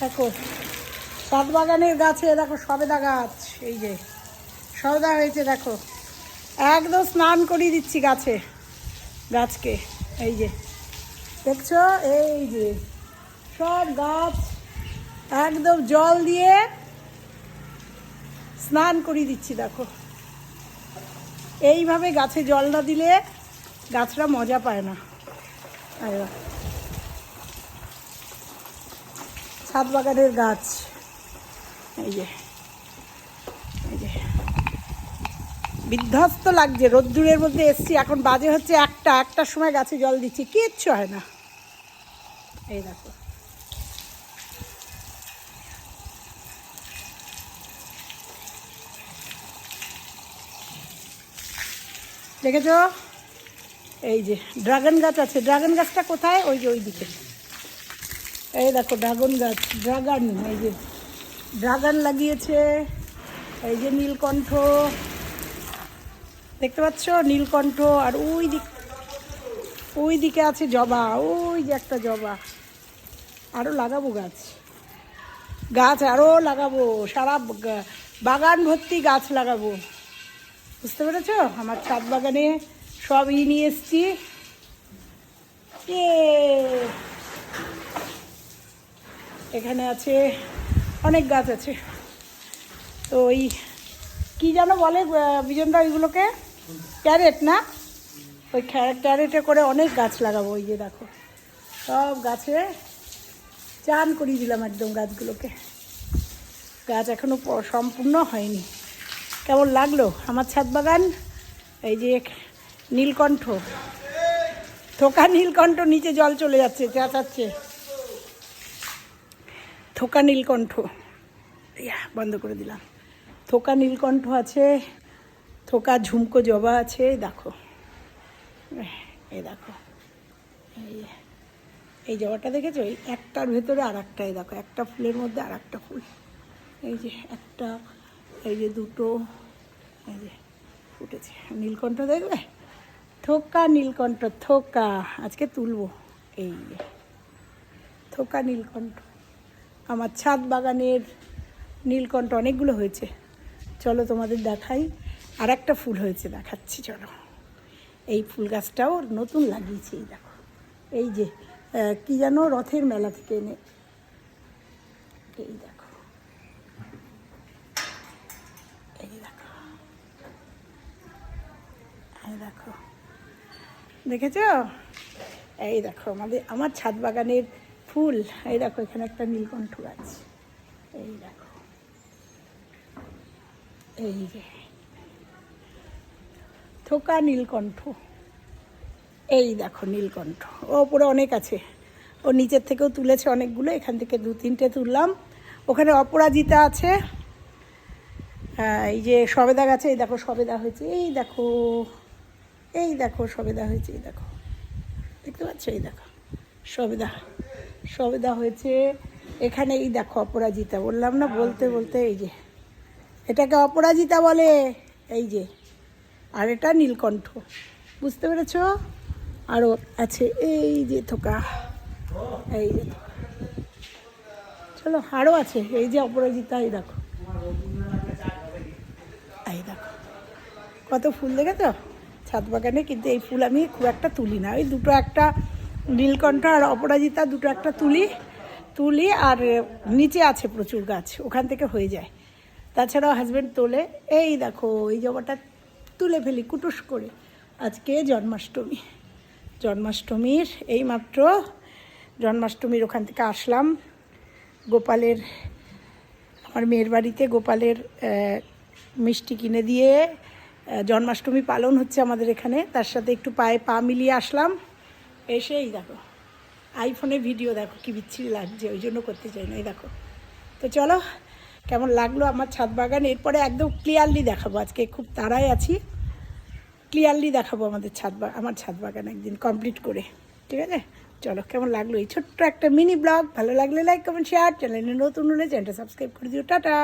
দেখো সাত বাগানের গাছে দেখো সবেদা গাছ, এই যে, সবেদা হয়েছে, দেখো। একদম স্নান করিয়ে দিচ্ছি গাছে, গাছকে, এই যে। দেখছ? এই যে, সব গাছ একদম জল দিয়ে স্নান করিয়ে দিচ্ছি, দেখো। এইভাবে গাছে জল না দিলে গাছরা মজা পায় না। এই দেখো। ছাদ বাগানের গাছ। এই যে এই যে। বিধ্বস্ত লাগছে, রোদ্দুরের মধ্যে এসছি, এখন বাজে হচ্ছে একটা, একটার সময় গাছে জল দিচ্ছি, কিচ্ছু হয় না। এই দেখো। দেখেছ? এই যে, ড্রাগন গাছ আছে, ড্রাগন গাছটা কোথায়? ওই যে ওই দিকে এই দেখো ড্রাগন গাছ, ড্রাগন, এই যে ড্রাগন লাগিয়েছে, এই যে নীলকণ্ঠ। দেখতে পাচ্ছ? নীলকণ্ঠ, আর ওই দিক ওই দিকে আছে জবা, ওই যে একটা জবা। আরও লাগাবো গাছ। গাছ আরও লাগাবো, সারা বাগান ভর্তি গাছ লাগাবো। বুঝতে পেরেছ? আমার ছাদ বাগানে সব ই নিয়ে এসছি। এ এখানে আছে অনেক গাছ আছে। তো ওই কী যেন বলে বিজনদা ওইগুলোকে? ক্যারেট না? ওই ক্যারেটে করে অনেক গাছ লাগাবো, ওই যে দেখো। সব গাছে চান করিয়ে দিলাম একদম গাছগুলোকে। গাছ এখনও সম্পূর্ণ হয়নি। কেমন লাগল? আমার ছাদ বাগান, এই যে নীলকণ্ঠ। থোকা নীলকণ্ঠ নিচে জল চলে যাচ্ছে, চেঁচাচ্ছে। থোকা নীলকণ্ঠ। ইয়া, বন্ধ করে দিলাম। থোকা নীলকণ্ঠ আছে, থোকা ঝুমকো জবা আছে, এই দেখো। এই দেখো। এই এই জবাটা দেখেছ? এই একটার ভেতরে আর একটা এই দেখো, একটা ফুলের মধ্যে আর একটা ফুল। এই যে, একটা, এই যে দুটো, এই যে, ফুটেছে। নীলকণ্ঠ দেখবে? থোকা নীলকণ্ঠ, থোকা। আজকে তুলবো। এই থোকা নীলকণ্ঠ। আমার ছাদ বাগানের নীলকণ্ঠ অনেকগুলো হয়েছে। চলো তোমাদের দেখাই। আর একটা ফুল হয়েছে, দেখাচ্ছি, চলো। এই ফুল গাছটাও নতুন লাগিয়েছি, এই দেখো। এই যে কি যেন রথের মেলা থেকে এনে। এই দেখো। এই দেখো। এই দেখো। দেখেছ? এই দেখো, আমাদের, আমার ছাদ বাগানের ফুল। এই দেখো, এখানে একটা নীলকণ্ঠ গাছ এই দেখো। এই যে। থোকা নীলকণ্ঠ। এই দেখো, নীলকণ্ঠ। ও ওপরে অনেক আছে। ও নিচের থেকেও তুলেছে অনেকগুলো। এখান থেকে দু তিনটে তুললাম। ওখানে অপরাজিতা আছে। এই যে সবেদা গাছে, এই দেখো সবেদা হয়েছে। এই দেখো। এই দেখো সবেদা হয়েছে, এই দেখো। দেখতে পাচ্ছ? এই দেখো। সবেদা। সবেদা হয়েছে। এখানে এই দেখো অপরাজিতা, বললাম না বলতে বলতে এই যে, এটাকে অপরাজিতা বলে, এই যে, আর এটা নীলকণ্ঠ, বুঝতে পেরেছ? আরও আছে এই যে থোকা, এই যে। চলো আরও আছে, এই যে অপরাজিতা, এই দেখো। এই দেখো, কত ফুল দেখেছ? ছাদ বাগানে কিন্তু এই ফুল আমি খুব একটা তুলি না, ওই দুটো একটা নীলকণ্ঠ আর অপরাজিতা দুটো একটা তুলি তুলি আর নিচে আছে প্রচুর গাছ, ওখান থেকে হয়ে যায়। তাছাড়াও হাজব্যান্ড তোলে, এই দেখো, এই জবাটা তুলে ফেলি কুটুস করে। আজকে জন্মাষ্টমী। জন্মাষ্টমীর এই মাত্র জন্মাষ্টমীর ওখান থেকে আসলাম। গোপালের, আমার মেয়ের বাড়িতে গোপালের মিষ্টি কিনে দিয়ে জন্মাষ্টমী পালন হচ্ছে আমাদের এখানে। তার সাথে একটু পায়ে পা মিলিয়ে আসলাম। এসেই দেখো। আইফোনে ভিডিও দেখো, কি বিচ্ছিরি লাগছে, ওই জন্য করতে চাই না, এই দেখো। তো চলো, কেমন লাগল আমার ছাদ বাগান? এরপরে একদম ক্লিয়ারলি দেখাবো, আজকে খুব তাড়ায় আছি। ক্লিয়ারলি দেখাবো আমাদের ছাদ আমার ছাদ বাগান একদিন কমপ্লিট করে, ঠিক আছে? চলো, কেমন লাগল এই ছোট্ট একটা মিনি ব্লগ ভালো লাগলে লাইক কমেন্ট শেয়ার চ্যানেলে নতুন হলে চ্যানেলটা সাবস্ক্রাইব করে দিও, টাটা!